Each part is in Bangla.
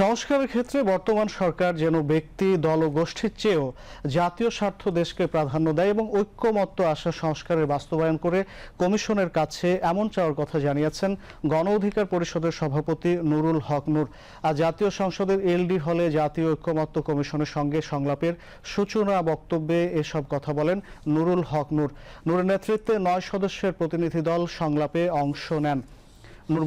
সংস্কারের ক্ষেত্রে বর্তমান সরকার যেন ব্যক্তি, দল ও গোষ্ঠীর চেয়েও জাতীয় স্বার্থ দেশকে প্রাধান্য দেয় এবং ঐক্যমত্য আশা সংস্কারের বাস্তবায়ন করে কমিশনের কাছে এমন চাওয়ার কথা জানিয়েছেন গণ অধিকার পরিষদের সভাপতি নুরুল হক নূর। আজ জাতীয় সংসদের এলডি হলে জাতীয় ঐক্যমত্য কমিশনের সঙ্গে সংলাপের সূচনা, বক্তব্যে এসব কথা বলেন নুরুল হক নূর। নূরের নেতৃত্বে নয় সদস্যের প্রতিনিধি দল সংলাপে অংশ নেন।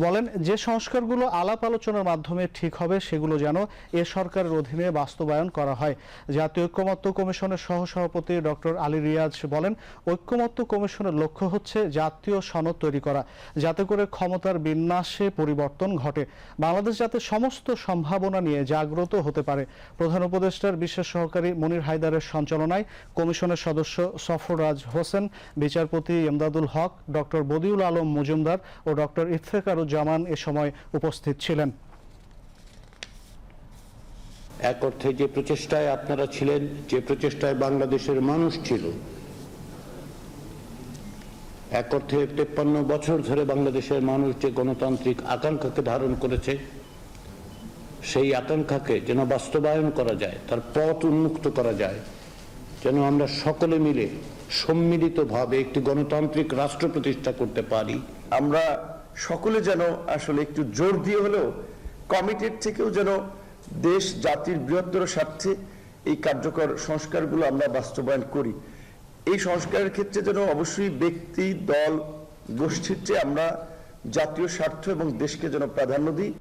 বলেন, যে সংস্কারগুলো আলাপ আলোচনার মাধ্যমে ঠিক হবে, সেগুলো যেন এ সরকারের অধীনে বাস্তবায়ন করা হয়। জাতীয় ঐক্যমত্য কমিশনের সহসভাপতি ডক্টর আলী রিয়াজ বলেন, ঐক্যমত্য কমিশনের লক্ষ্য হচ্ছে জাতীয় সনদ তৈরি করা, যাতে করে ক্ষমতার বিন্যাসে পরিবর্তন ঘটে। বাংলাদেশ যাতে সমস্ত সম্ভাবনা নিয়ে জাগ্রত হতে পারে। প্রধান উপদেষ্টার বিশেষ সহকারী মনির হায়দারের সঞ্চালনায় কমিশনের সদস্য সফররাজ হোসেন, বিচারপতি এমদাদুল হক ডক্টর বদিউল আলম মজুমদার ও ডক্টর ইফতেকারুজ্জামান এ সময় উপস্থিত ছিলেন। এক অর্থে যে প্রচেষ্টায় আপনারা ছিলেন যে প্রচেষ্টায় বাংলাদেশের মানুষ ছিল এক অর্থে তেপ্পান্ন বছর ধরে বাংলাদেশের মানুষ যে গণতান্ত্রিক আকাঙ্ক্ষাকে ধারণ করেছে সেই আকাঙ্ক্ষাকে যেন বাস্তবায়ন করা যায় তার পথ উন্মুক্ত করা যায় যেন আমরা সকলে মিলে সম্মিলিতভাবে একটি গণতান্ত্রিক রাষ্ট্র প্রতিষ্ঠা করতে পারি। আমরা সকলে যেন আসলে একটু জোর দিয়ে হলেও কমিটির থেকেও যেন দেশ, জাতির বৃহত্তর স্বার্থে এই কার্যকর সংস্কারগুলো আমরা বাস্তবায়ন করি। এই সংস্কারের ক্ষেত্রে যেন অবশ্যই ব্যক্তি, দল, গোষ্ঠীর চেয়ে আমরা জাতীয় স্বার্থ এবং দেশকে যেন প্রাধান্য দিই।